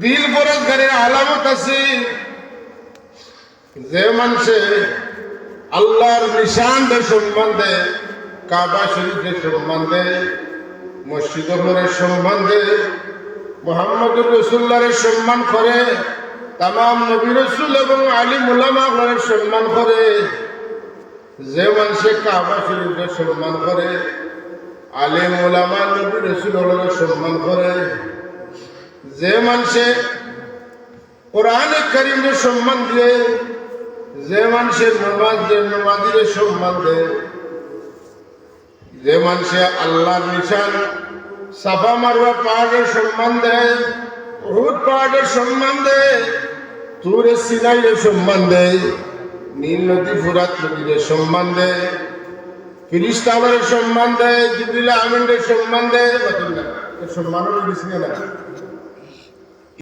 দিল বরৎকারের আলামত আছে। যে মানুষে আল্লাহর নিশানদের সম্মান দেয়, কাবা শরীফের সম্মান দেয়, মসজিদ সম্মান দেয় মোহাম্মদুর রসুল্লাহের সম্মান করে তাম নবী রসুল এবং আলী মুলামাগলের সম্মান করে। যে মানুষে কাবা শরীফের সম্মান করে, আলী মুলামা নবী রসুল সম্মান করে। যে মানুষে কোরআনে করিমের সম্মান দিয়ে, যে মানুষের নমাজ নমাজির সম্মান দেয়, যে মানুষে আল্লাহর নিশান, সাফা মারুয়া পাহাড়ের সম্মান দেয়, উহুদ পাহাড়ের সম্মান দেয়, তুরে সিনাইয়ের সম্মান দেয়, নীল নদী ফুরাত নদীর সম্মান দেয় ফিরিস্তালের সম্মান দেয় জিবিল আমিনের সম্মান দেয় সম্মানও না।